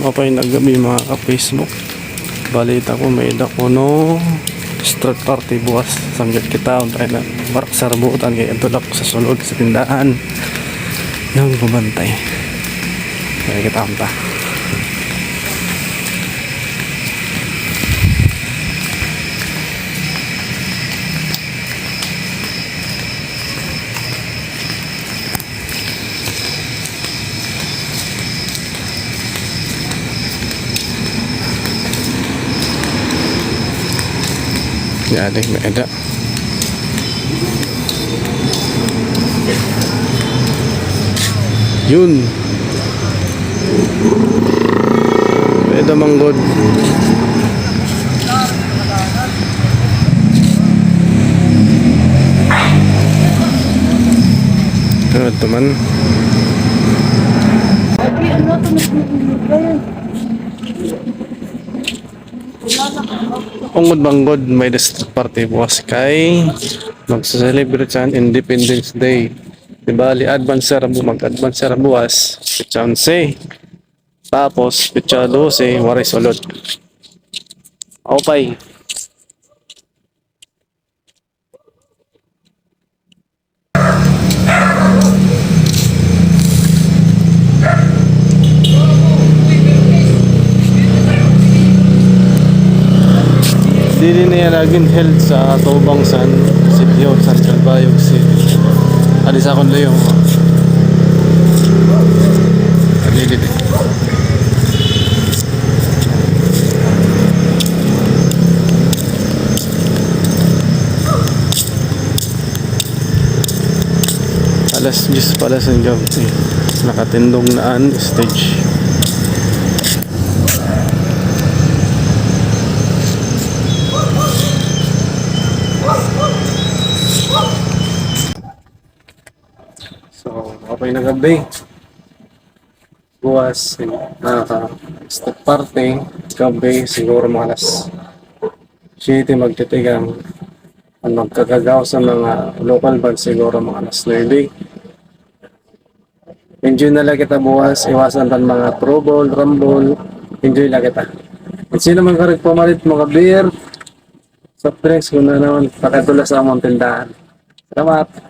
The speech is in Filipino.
Mapay nagabi mga ka-Facebook. Balita ko may dako no? Street party bukas sanggit kita tayo na barak sa rabutan kaya tulak sa sulod sa tindahan. Yung bumantay kaya kita amta Jadi may ada. Yun. Ada manggod Ano teman Ungod banggod may district party bukas kay magsa-celebrate sa Independence Day. Diba, li advance sa rabu, mag-advance sa bukas, pitsa 11. Tapos, pitsa 12, waray sulod. Okay. Dili niya laging held sa Tubang San, Sitio, San Calbayog City. Adi sa akong layong. Dili di. Alas 10 pala sa gabi. Nakatindong naan stage. So, okay na gabi. Buwas, naka step party, gabi, siguro mga alas 7 magtitigang ang magkakagaw sa mga local band siguro mga alas 9. Enjoy na lang kita buwas, iwasan tan mga trouble, rumble, enjoy lang kita. At sino man karag pumalit mga beer, soft drinks, kung na naman pakatula sa among tindahan. Salamat!